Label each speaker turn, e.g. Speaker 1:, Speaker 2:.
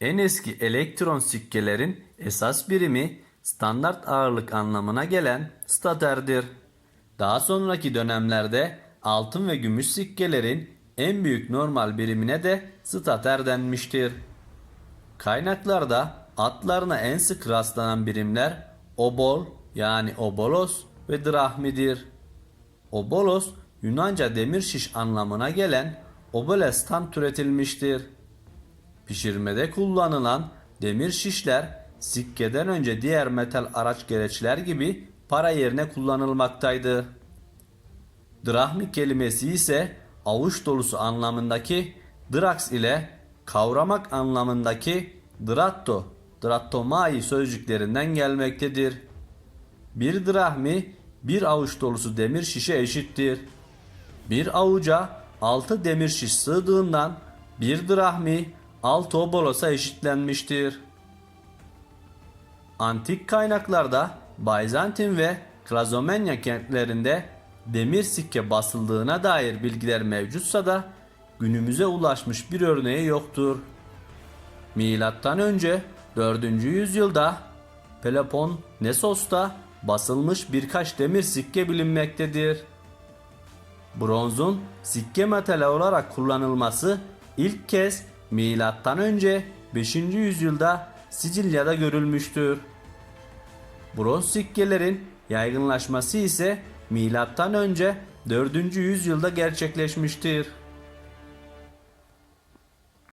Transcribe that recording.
Speaker 1: En eski elektron sikkelerin esas birimi standart ağırlık anlamına gelen staterdir. Daha sonraki dönemlerde altın ve gümüş sikkelerin en büyük normal birimine de stater denmiştir. Kaynaklarda adlarına en sık rastlanan birimler obol yani obolos ve drahmidir. Obolos Yunanca demir şiş anlamına gelen obolestan türetilmiştir. Pişirmede kullanılan demir şişler sikkeden önce diğer metal araç gereçler gibi para yerine kullanılmaktaydı. Drahmi kelimesi ise avuç dolusu anlamındaki drax ile kavramak anlamındaki dratto, drattomai sözcüklerinden gelmektedir. Bir drahmi bir avuç dolusu demir şişe eşittir. Bir avuca 6 demir şiş sığdığından bir drahmi 6 obolosa eşitlenmiştir. Antik kaynaklarda Bizantin ve Klazomenya kentlerinde demir sikke basıldığına dair bilgiler mevcutsa da günümüze ulaşmış bir örneği yoktur. Milattan önce 4. yüzyılda Peloponnesos'ta basılmış birkaç demir sikke bilinmektedir. Bronzun sikke metali olarak kullanılması ilk kez milattan önce 5. yüzyılda Sicilya'da görülmüştür. Bronz sikkelerin yaygınlaşması ise milattan önce 4. yüzyılda gerçekleşmiştir.